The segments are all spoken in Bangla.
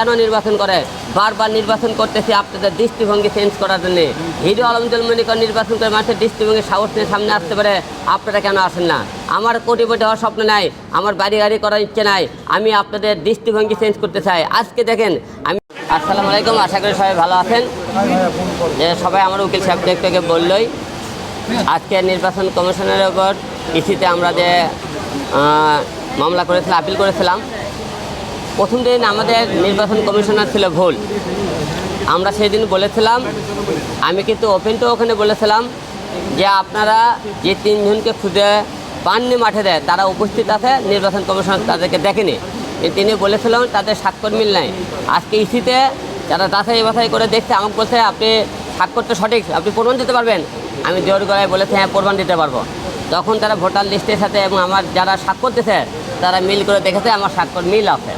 কেন নির্বাচন করে? বারবার নির্বাচন করতেছি আপনাদের দৃষ্টিভঙ্গি চেঞ্জ করার জন্য। হিরো আলমদুল মনিকর নির্বাচন করে মানুষের দৃষ্টিভঙ্গি, সাহস নিয়ে সামনে আসতে পারে, আপনারা কেন আসেন না? আমার কোটিপতি হওয়ার স্বপ্ন নাই, আমার বাড়ি গাড়ি করার ইচ্ছে নাই, আমি আপনাদের দৃষ্টিভঙ্গি চেঞ্জ করতে চাই। আজকে দেখেন, আমি আসসালামু আলাইকুম, আশা করি সবাই ভালো আছেন। যে সবাই আমার উকিল সাহেব দেখতে বললই। আজকে নির্বাচন কমিশনের ওপর ইসিতে আমরা যে মামলা করেছিলাম আপিল করেছিলাম প্রথম দিন আমাদের নির্বাচন কমিশনার ছিল ভুল। আমরা সেদিন বলেছিলাম, আমি কিন্তু ওপেনটাও ওখানে বলেছিলাম যে আপনারা যে তিনজনকে খুঁজে পাননি মাঠে দেয়, তারা উপস্থিত আছে, নির্বাচন কমিশনার তাদেরকে দেখেনি। তিনি বলেছিলাম তাদের স্বাক্ষর মিল নাই। আজকে ইসিতে যারা যাচাই বাছাই করে দেখছে, আমাকে বলছে, আপনি স্বাক্ষরটা সঠিক, আপনি প্রমাণ দিতে পারবেন? আমি জোর গলায় বলেছি হ্যাঁ প্রমাণ দিতে পারব। তখন তারা ভোটার লিস্টের সাথে এবং আমার যারা স্বাক্ষর দিয়েছে তারা মিল করে দেখেছে, আমার স্বাক্ষর মিল আছে।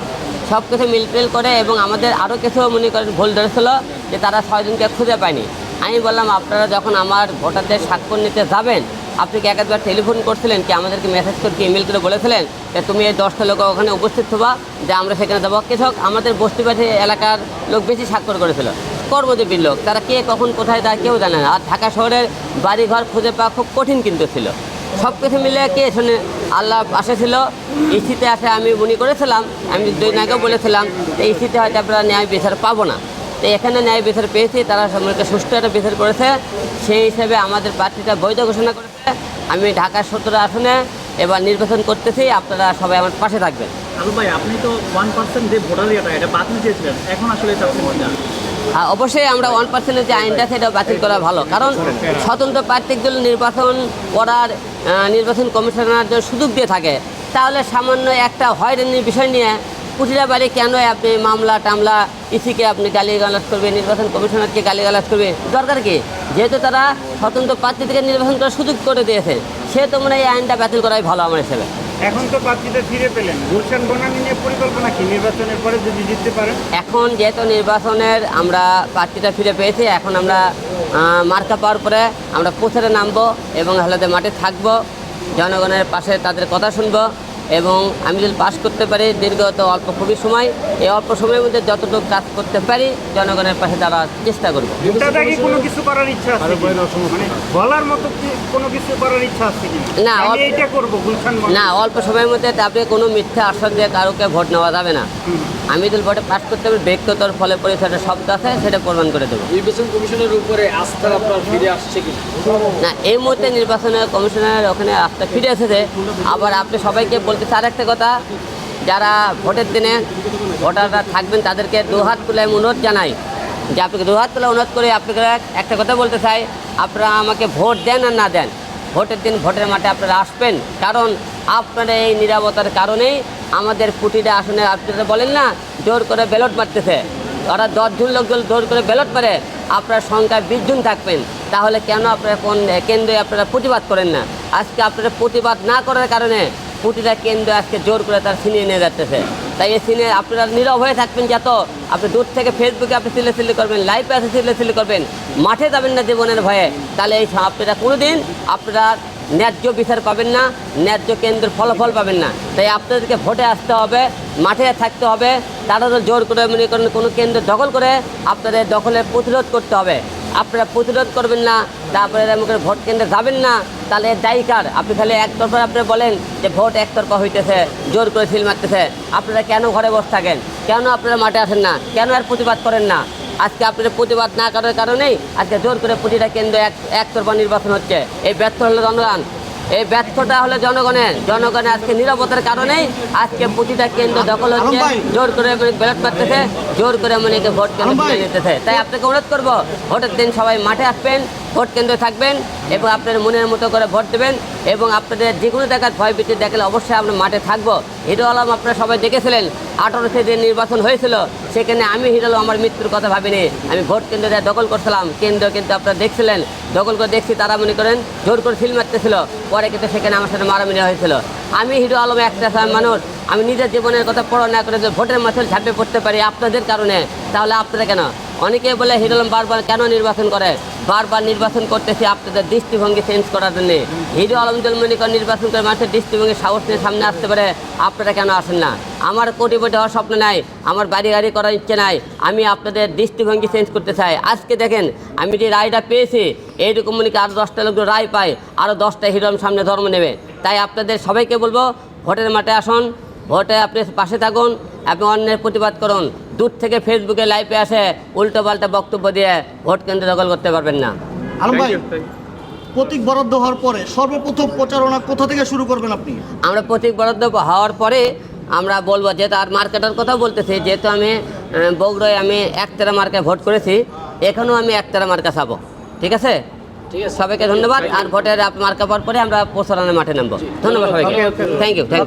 সব কিছু মিলটিল করে এবং আমাদের আরও কিছু মনে করেন ভুল ধরেছিল যে তারা ছয়জনকে খুঁজে পায়নি। আমি বললাম, আপনারা যখন আমার ভোটারদের স্বাক্ষর নিতে যাবেন, আপনি কি একবার টেলিফোন করছিলেন কি? আমাদেরকে মেসেজ করে ইমেল করে বলেছিলেন যে তুমি এই দশটা লোক ওখানে উপস্থিত হবা, যে আমরা সেখানে যাব? কৃষক, আমাদের বস্তিবাসী এলাকার লোক বেশি স্বাক্ষর করেছিল। কর্মজীবীর লোক, তারা কে, কখন, কোথায় তা কেউ জানে না। আর ঢাকা শহরের বাড়িঘর খুঁজে পাওয়া খুব কঠিন কিন্তু ছিল। সব কিছু মিলে কে শুনে আল্লাহ পাশে ছিল? ইসিতে আসে আমি মনে করেছিলাম আমি দুই আগেও বলেছিলাম যে ইসিতে হয়তো আপনারা ন্যায় বিচার পাবো না। তো এখানে ন্যায় বিচার পেয়েছি তারা সম্পর্কে সুষ্ঠু একটা বিচার করেছে। সেই হিসেবে আমাদের প্রার্থীটা বৈধ ঘোষণা করেছে। আমি ঢাকার সতেরো আসনে এবার নির্বাচন করতেছি আপনারা সবাই আমার পাশে থাকবেন। ভাই আপনি তো ওয়ান পার্সেন্ট যে ভোটার ইয়েটা এটা বাতিল চেয়েছিলেন। এখন আসলে আর অবশ্যই আমরা ওয়ান পার্সেন্টের যে আইনটা সেটা বাতিল করা ভালো। কারণ স্বতন্ত্র প্রার্থীর জন্য নির্বাচন করার নির্বাচন কমিশনার যদি সুযোগ দিয়ে থাকে। তাহলে সামান্য একটা হয়রানির বিষয় নিয়ে কুটিরা বাড়ি কেন আপনি মামলা টামলা ইসিকে আপনি গালিগালাজ করবে নির্বাচন কমিশনারকে গালিগালাজ করবে দরকার কি? যেহেতু তারা স্বতন্ত্র প্রার্থী থেকে নির্বাচন করার সুযোগ করে দিয়েছে মনে হয় এই আইনটা বাতিল করাই ভালো আমার হিসেবে। এখন তো প্রার্থীদের ফিরে পেলেন। গুলশান বনানী নিয়ে পরিকল্পনা কি? নির্বাচনের পরে যদি জিততে পারেন? এখন যেহেতু নির্বাচনের আমরা প্রার্থীটা ফিরে পেয়েছি এখন আমরা মার্কা পাওয়ার পরে আমরা প্রচারে নামবো এবং হলাতে মাঠে থাকব জনগণের পাশে তাদের কথা শুনব এবং আমি যদি পাশ করতে পারি দীর্ঘত অল্প খুবই সময় এই অল্প সময়ের মধ্যে যতটুকু কাজ করতে পারি জনগণের পাশে দাঁড়ার চেষ্টা করব। কোনো কিছু করার ইচ্ছা আছে মানে বলার মতো কোনো কিছু করার ইচ্ছা আছে না, করব না অল্প সময়ের মধ্যে আপনি কোনো মিথ্যা আশ্বাস দিয়ে কারোকে ভোট নেওয়া যাবে না। আমি যদি ভোটে পাশ করতে পারি ব্যক্তিগতর ফলে পরে সেটা শব্দ আছে সেটা প্রমাণ করে দেবো। নির্বাচন কমিশনের উপরে আস্থা আপনার ফিরে আসছে কি? না এই মুহূর্তে নির্বাচনের কমিশনের ওখানে আস্থা ফিরে এসেছে। আবার আপনি সবাইকে বলতে চার একটা কথা যারা ভোটের দিনে ভোটাররা থাকবেন তাদেরকে দুহাত তুলে আমি অনুরোধ জানাই যে আপনাকে দুহাত তুলে অনুরোধ করে আপনাকে একটা কথা বলতে চাই। আপনারা আমাকে ভোট দেন আর না দেন ভোটের দিন ভোটের মাঠে আপনারা আসবেন। কারণ আপনারা এই নিরাপত্তার কারণেই আমাদের কুটিটা আসনে আপনারা বলেন না, জোর করে ব্যালট মারতেছে। ওরা দশজন লোকজন জোর করে ব্যালট মারে, আপনার সংখ্যায় বিশ জন থাকবেন। তাহলে কেন আপনারা কোন কেন্দ্রে আপনারা প্রতিবাদ করেন না? আজকে আপনারা প্রতিবাদ না করার কারণে প্রতিটা কেন্দ্র আজকে জোর করে তার ছিনিয়ে নিয়ে যাচ্ছে। তাই এই সিনে আপনারা নীরব হয়ে থাকবেন যত। আপনি দূর থেকে ফেসবুকে আপনি সিলে করবেন লাইভে আছে সিলে করবেন। মাঠে যাবেন না জীবনের ভয়ে। তাহলে এই আপনারা কোনোদিন আপনারা ন্যায্য বিচার পাবেন না, ন্যায্য কেন্দ্রের ফলাফল পাবেন না। তাই আপনাদেরকে ভোটে আসতে হবে, মাঠে থাকতে হবে। তারা জোর করে মনে করেন কোনো কেন্দ্র দখল করে আপনাদের দখলের প্রতিরোধ করতে হবে। আপনারা প্রতিরোধ করবেন না, তারপরে আমাকে ভোট কেন্দ্রে যাবেন না, তাহলে দায়ী কার? আপনি খালি একতরফা আপনি বলেন যে ভোট একতরফা হইতেছে, জোর করে সিল মারতেছে। আপনারা কেন ঘরে বসে থাকেন? কেন আপনারা মাঠে আসেন না? কেন আর প্রতিবাদ করেন না? আজকে আপনাদের প্রতিবাদ না করার কারণেই আজকে জোর করে প্রতিটা কেন্দ্র এক একতরফা নির্বাচন হচ্ছে। এই ব্যর্থ হলো জনগণ। এই ব্যর্থতা হলো জনগণের। জনগণের আজকে নিরাপত্তার কারণেই আজকে প্রতিটা কেন্দ্র দখল হচ্ছে। জোর করে ব্যালট করতেছে জোর করে মনে ভোট কেন্দ্র নিতেছে। তাই আপনাকে অনুরোধ করব ভোটের দিন সবাই মাঠে আসবেন। ভোট কেন্দ্রে থাকবেন এবং আপনার মনের মতো করে ভোট দেবেন এবং আপনাদের যে কোনো জায়গায় ভয় ভীতি দেখলে অবশ্যই আমরা মাঠে থাকব। হিরো আলম আপনারা সবাই দেখেছিলেন আঠারোতে যে নির্বাচন হয়েছিল, সেখানে আমি হিরো আমার মৃত্যুর কথা ভাবিনি। আমি ভোট কেন্দ্রে দখল করছিলাম, কেন্দ্র কিন্তু আপনারা দেখছিলেন। দখল করে দেখছি, তারা মনে করেন জোর করে ফিল মারতেছিল। পরে কিন্তু সেখানে আমার সাথে মারামারি হয়েছিল। আমি হিরো আলম একটা মানুষ। আমি নিজের জীবনের কথা পড়া না করে যে ভোটের মাঠে ঝাঁপে পড়তে পারি আপনাদের কারণে। তাহলে আপনারা কেন? অনেকে বলে হিরো আলম বারবার কেন নির্বাচন করে? বারবার নির্বাচন করতেছি আপনাদের দৃষ্টিভঙ্গি চেঞ্জ করার জন্য। হিরো আলম জলমনিকর নির্বাচন করে মানুষের দৃষ্টিভঙ্গি, সাহস নিয়ে সামনে আসতে পারে, আপনারা কেন আসেন না? আমার কোটিপতি হওয়ার স্বপ্ন নাই, আমার বাড়ি গাড়ি করার ইচ্ছে নাই, আমি আপনাদের দৃষ্টিভঙ্গি চেঞ্জ করতে চাই। আজকে দেখেন, আমি যে রায়টা পেয়েছি, এইরকম মনে আরও দশটা লোক রায় পায় আরও দশটা হিরো আলম সামনে ধর্ম নেবে। তাই আপনাদের সবাইকে বলব, ভোটের মাঠে আসুন, ভোটে আপনি পাশে থাকুন আপনি অন্যের প্রতিবাদ করুন। দূর থেকে ফেসবুকে লাইভে আসে উল্টো পাল্টা বক্তব্য দিয়ে ভোট কেন্দ্র দখল করতে পারবেন না। আলম ভাই. প্রতীক বরাদ্দ হওয়ার পরে সর্বপ্রথম প্রচারণা কোথা থেকে শুরু করবেন আপনি? আমরা প্রতীক বরাদ্দ হওয়ার পরে আমরা বলব যেহেতু আর মার্কেটের কথা বলতেছি যেহেতু আমি বগুড়ায় আমি একতারা মার্কে ভোট করেছি এখানেও আমি একতারা মার্কা চাবো ঠিক আছে? ঠিক আছে। সবাইকে ধন্যবাদ আর ভোটের মার্কা পাওয়ার পরে আমরা প্রচারণের মাঠে নামবো। ধন্যবাদ সবাইকে। Thank you thank you